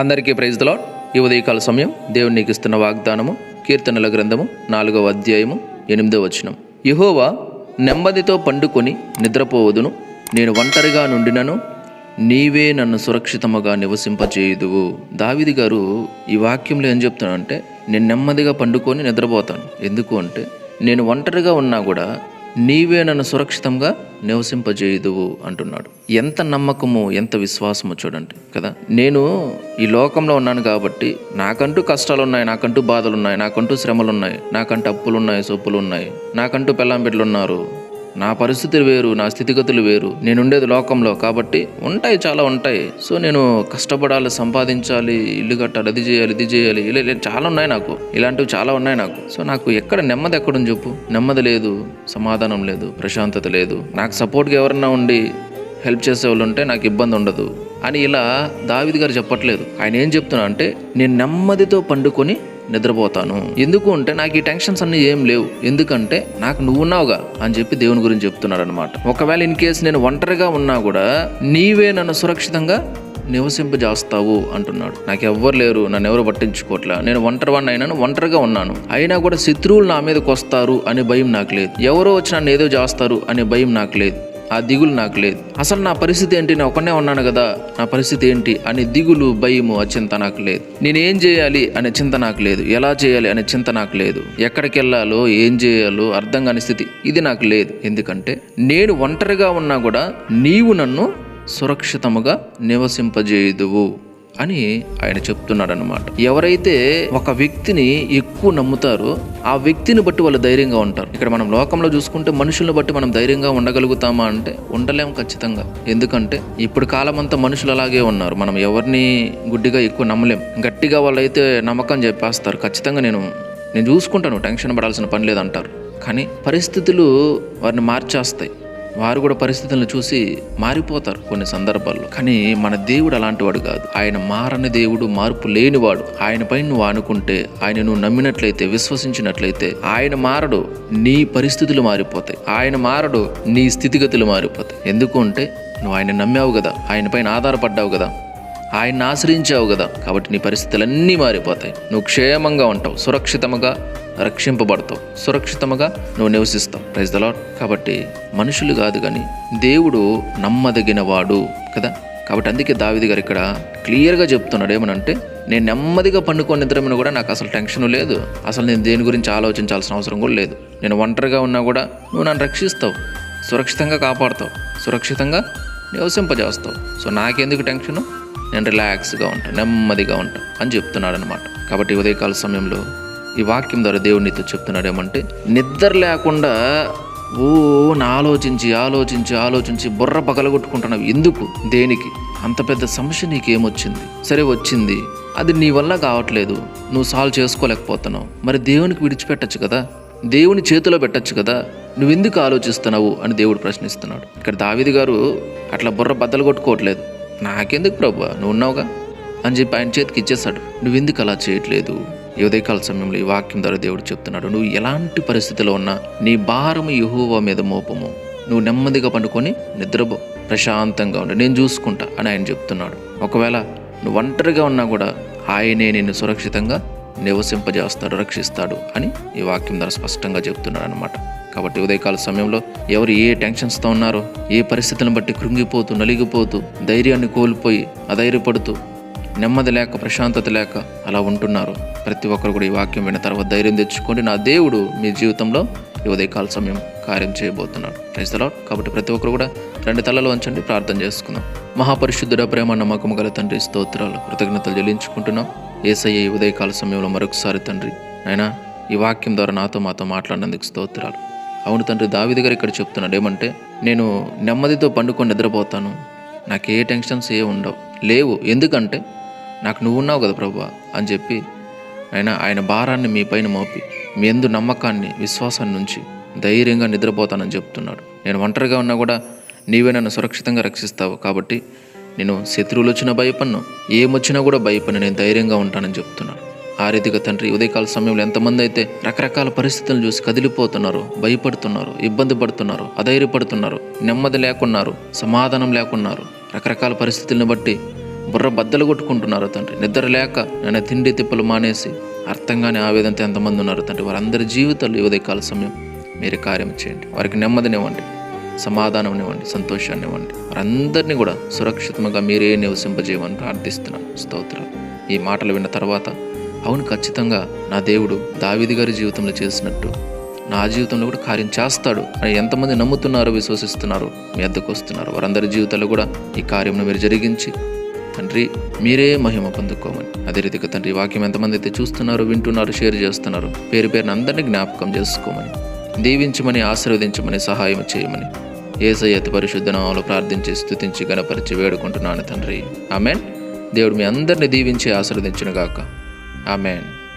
అందరికీ praise the Lord ఈ ఉదయకాల సమయం దేవుని నీకు ఇస్తున్న వాగ్దానము కీర్తనల గ్రంథము నాలుగవ అధ్యాయము ఎనిమిదవ వచనం. యహోవా నెమ్మదితో పండుకొని నిద్రపోవదును. నేను ఒంటరిగా నుండినను నీవే నన్ను సురక్షితముగా నివసింపచేయుదువు. దావిది గారు ఈ వాక్యంలో ఏం చెప్తున్నానంటే నేను నెమ్మదిగా పండుకొని నిద్రపోతాను. ఎందుకు అంటే నేను ఒంటరిగా ఉన్నా కూడా నీవే నన్ను సురక్షితంగా నివసింపజేయుదువు అంటున్నాడు. ఎంత నమ్మకము ఎంత విశ్వాసము చూడండి కదా? నేను ఈ లోకంలో ఉన్నాను కాబట్టి నాకంటూ కష్టాలు ఉన్నాయి నాకంటూ బాధలు ఉన్నాయి నాకంటూ శ్రమలు ఉన్నాయి నాకంటూ అప్పులు ఉన్నాయి సొప్పులు ఉన్నాయి నాకంటూ పెళ్ళాం బిడ్డలు ఉన్నారు నా పరిస్థితులు వేరు నా స్థితిగతులు వేరు. నేను ఉండేది లోకంలో కాబట్టి ఉంటాయి చాలా ఉంటాయి. సో నేను కష్టపడాలి సంపాదించాలి ఇల్లు కట్టాలి అది చేయాలి ఇది చేయాలి ఇలా చాలా ఉన్నాయి నాకు. ఇలాంటివి చాలా ఉన్నాయి నాకు. సో నాకు ఎక్కడ నెమ్మది ఎక్కడుంది చెప్పు. నెమ్మది లేదు సమాధానం లేదు ప్రశాంతత లేదు. నాకు సపోర్ట్గా ఎవరన్నా ఉండి హెల్ప్ చేసే వాళ్ళు ఉంటే నాకు ఇబ్బంది ఉండదు. అని ఇలా దావిది గారు చెప్పట్లేదు. ఆయన ఏం చెప్తున్నా అంటే నేను నెమ్మదితో పండుకొని నిద్రపోతాను. ఎందుకు అంటే నాకు ఈ టెన్షన్స్ అన్నీ ఏం లేవు. ఎందుకంటే నాకు నువ్వు ఉన్నావుగా అని చెప్పి దేవుని గురించి చెప్తున్నాడు అనమాట ఒకవేళ ఇన్ కేసు నేను ఒంటరిగా ఉన్నా కూడా నీవే నన్ను సురక్షితంగా నివసింపజేస్తావు అంటున్నాడు. నాకు ఎవ్వరు లేరు నన్ను ఎవరు పట్టించుకోవట్లే నేను ఒంటరివాడిని అయినాను ఒంటరిగా ఉన్నాను. అయినా కూడా శత్రువులు నా మీదకి వస్తారు అనే భయం నాకు లేదు. ఎవరో వచ్చి నన్ను ఏదో చేస్తారు అనే భయం నాకు లేదు. ఆ దిగులు నాకు లేదు. అసలు నా పరిస్థితి ఏంటి? నేను ఒకనే ఉన్నాను కదా. నా పరిస్థితి ఏంటి? అనే దిగులు భయము ఆ చింత నాకు లేదు. నేనేం చేయాలి అనే చింత నాకు లేదు. ఎలా చేయాలి అనే చింత నాకు లేదు. ఎక్కడికి వెళ్ళాలో ఏం చేయాలో అర్థం కాని స్థితి ఇది నాకు లేదు. ఎందుకంటే నేను ఒంటరిగా ఉన్నా కూడా నీవు నన్ను సురక్షితముగా నివసింపజేయుదువు. అని ఆయన చెప్తున్నాడు అనమాట ఎవరైతే ఒక వ్యక్తిని ఎక్కువ నమ్ముతారో ఆ వ్యక్తిని బట్టి వాళ్ళు ధైర్యంగా ఉంటారు. ఇక్కడ మనం లోకంలో చూసుకుంటే మనుషులను బట్టి మనం ధైర్యంగా ఉండగలుగుతామా అంటే ఉండలేము ఖచ్చితంగా. ఎందుకంటే ఇప్పుడు కాలం అంతా మనుషులు అలాగే ఉన్నారు. మనం ఎవరిని గుడ్డిగా ఎక్కువ నమ్మలేం. గట్టిగా వాళ్ళైతే నమ్మకం చెప్పేస్తారు. ఖచ్చితంగా నేను నేను చూసుకుంటాను. టెన్షన్ పడాల్సిన పని లేదంటారు. కానీ పరిస్థితులు వారిని మార్చేస్తాయి. వారు కూడా పరిస్థితులను చూసి మారిపోతారు కొన్ని సందర్భాల్లో. కానీ మన దేవుడు అలాంటి వాడు కాదు. ఆయన మారని దేవుడు మార్పు లేనివాడు. ఆయన పైన నువ్వు అనుకుంటే ఆయన నువ్వు నమ్మినట్లయితే విశ్వసించినట్లయితే ఆయన మారడు నీ పరిస్థితులు మారిపోతాయి. ఆయన మారడు నీ స్థితిగతులు మారిపోతాయి. ఎందుకు అంటే నువ్వు ఆయన నమ్మావు కదా ఆయన పైన ఆధారపడ్డావు కదా ఆయన్ని ఆశ్రయించావు కదా కాబట్టి నీ పరిస్థితులన్నీ మారిపోతాయి. నువ్వు క్షేమంగా ఉంటావు సురక్షితముగా రక్షింపబడతావు. సురక్షితముగా నువ్వు నివసిస్తావు. ప్రైజ్ ద కాబట్టి మనుషులు కాదు కానీ దేవుడు నమ్మదగిన వాడు కదా. కాబట్టి అందుకే దావిది గారు ఇక్కడ క్లియర్గా చెప్తున్నాడు ఏమనంటే నేను నెమ్మదిగా పండుకొని నిద్రమైన కూడా నాకు అసలు టెన్షన్ లేదు. అసలు నేను దేని గురించి ఆలోచించాల్సిన అవసరం కూడా లేదు. నేను ఒంటరిగా ఉన్నా కూడా నువ్వు నన్ను రక్షిస్తావు. సురక్షితంగా కాపాడుతావు. సురక్షితంగా నివసింపజేస్తావు. సో నాకెందుకు టెన్షను? నేను రిలాక్స్గా ఉంటాను నెమ్మదిగా ఉంటాను అని చెప్తున్నాడు అనమాట కాబట్టి ఉదయకాల సమయంలో ఈ వాక్యం ద్వారా దేవుడు నీతో చెప్తున్నాడు ఏమంటే నిద్ర లేకుండా ఓ నా ఆలోచించి ఆలోచించి ఆలోచించి బుర్ర పగలగొట్టుకుంటున్నావు. ఎందుకు? దేనికి? అంత పెద్ద సమస్య నీకేమొచ్చింది? సరే వచ్చింది. అది నీ వల్ల కావట్లేదు. నువ్వు సాల్వ్ చేసుకోలేకపోతున్నావు. మరి దేవునికి విడిచిపెట్టచ్చు కదా? దేవుని చేతిలో పెట్టచ్చు కదా? నువ్వెందుకు ఆలోచిస్తున్నావు అని దేవుడు ప్రశ్నిస్తున్నాడు. ఇక్కడ దావిది గారు అట్లా బుర్ర బద్దలు కొట్టుకోవట్లేదు నాకెందుకు ప్రభు? నువ్వు ఉన్నావుగా? అని చెప్పి ఆయన చేతికి ఇచ్చేస్తాడు. నువ్వెందుకు అలా చేయట్లేదు? ఈ ఉదయకాల సమయంలో ఈ వాక్యం ద్వారా దేవుడు చెప్తున్నాడు నువ్వు ఎలాంటి పరిస్థితిలో ఉన్నా నీ భారము యహోవా మీద మోపము. నువ్వు నెమ్మదిగా పండుకొని నిద్రపో ప్రశాంతంగా ఉండు. నేను చూసుకుంటా అని ఆయన చెప్తున్నాడు. ఒకవేళ నువ్వు ఒంటరిగా ఉన్నా కూడా ఆయనే నిన్ను సురక్షితంగా నివసింపజేస్తాడు రక్షిస్తాడు అని ఈ వాక్యం ద్వారా స్పష్టంగా చెప్తున్నాడు అనమాట కాబట్టి ఉదయకాల సమయంలో ఎవరు ఏ టెన్షన్స్తో ఉన్నారో ఏ పరిస్థితులను బట్టి కృంగిపోతూ నలిగిపోతూ ధైర్యాన్ని కోల్పోయి అధైర్యపడుతూ నెమ్మది లేక ప్రశాంతత లేక అలా ఉంటున్నారు. ప్రతి ఒక్కరు కూడా ఈ వాక్యం విన్న తర్వాత ధైర్యం తెచ్చుకోండి. నా దేవుడు మీ జీవితంలో ఈ ఉదయకాల సమయం కార్యం చేయబోతున్నాడు. ప్రైజ్ ద కాబట్టి ప్రతి ఒక్కరు కూడా రెండు తలలో ఉంచండి ప్రార్థన చేసుకుందాం. మహాపరిశుద్ధుడ ప్రేమ నమ్మకం గల తండ్రి స్తోత్రాలు కృతజ్ఞతలు చెల్లించుకుంటున్నాం. ఏసయ్య ఈ ఉదయకాల సమయంలో మరొకసారి తండ్రి. అయినా ఈ వాక్యం ద్వారా నాతో మాతో మాట్లాడినందుకు స్తోత్రాలు. అవును తండ్రి దావిది గారు ఇక్కడ చెప్తున్నాడు ఏమంటే నేను నెమ్మదితో పండుకొని నిద్రపోతాను. నాకు ఏ టెన్షన్స్ ఏ ఉండవు. లేవు. ఎందుకంటే నాకు నువ్వు ఉన్నావు కదా ప్రభా అని చెప్పి ఆయన ఆయన భారాన్ని మీ పైన మోపి మీ ఎందు నమ్మకాన్ని విశ్వాసాన్ని నుంచి ధైర్యంగా నిద్రపోతానని చెప్తున్నాడు. నేను ఒంటరిగా ఉన్నా కూడా నీవే నన్ను సురక్షితంగా రక్షిస్తావు కాబట్టి నేను శత్రువులు వచ్చినా భయపడను ఏమొచ్చినా కూడా భయపడి నేను ధైర్యంగా ఉంటానని చెప్తున్నాను ఆ రీతిగా తండ్రి ఉదయకాల సమయంలో ఎంతమంది అయితే రకరకాల పరిస్థితులను చూసి కదిలిపోతున్నారు భయపడుతున్నారు ఇబ్బంది పడుతున్నారు అధైర్యపడుతున్నారు నెమ్మది లేకున్నారు సమాధానం లేకున్నారు రకరకాల పరిస్థితులను బట్టి బుర్ర బద్దలు కొట్టుకుంటున్నారు తండ్రి. నిద్ర లేక నేను తిండి తిప్పలు మానేసి అర్థంగానే ఆవేదంతో ఎంతమంది ఉన్నారు తండ్రి. వారందరి జీవితాలు ఈ కాల సమయం మీరు కార్యం చేయండి. వారికి నెమ్మదినివ్వండి సమాధానం ఇవ్వండి. సంతోషాన్ని ఇవ్వండి. వారందరినీ కూడా సురక్షితంగా మీరే నివసింపజేయమని ప్రార్థిస్తున్నాను. స్తోత్రాలు. ఈ మాటలు విన్న తర్వాత అవును ఖచ్చితంగా నా దేవుడు దావిది గారి జీవితంలో చేసినట్టు నా జీవితంలో కూడా కార్యం చేస్తాడు అని ఎంతమంది నమ్ముతున్నారో విశ్వసిస్తున్నారో మీ అద్దకు వస్తున్నారు. వారందరి జీవితాల్లో కూడా ఈ కార్యంను మీరు జరిగించి తండ్రి మీరే మహిమ పొందుకోమని. అదే రీతిగా తండ్రి వాక్యం ఎంతమంది అయితే చూస్తున్నారు వింటున్నారు షేర్ చేస్తున్నారు పేరు పేరున అందరినీ జ్ఞాపకం చేసుకోమని. దీవించమని ఆశీర్వదించమని సహాయం చేయమని. ఏసై అతి పరిశుద్ధ నామంలో ప్రార్థించి స్థుతించి గణపరిచి వేడుకుంటున్నాను తండ్రి. ఆమెన్. దేవుడు మీ అందరిని దీవించి ఆశీర్వదించునుగాక ఆమెన్.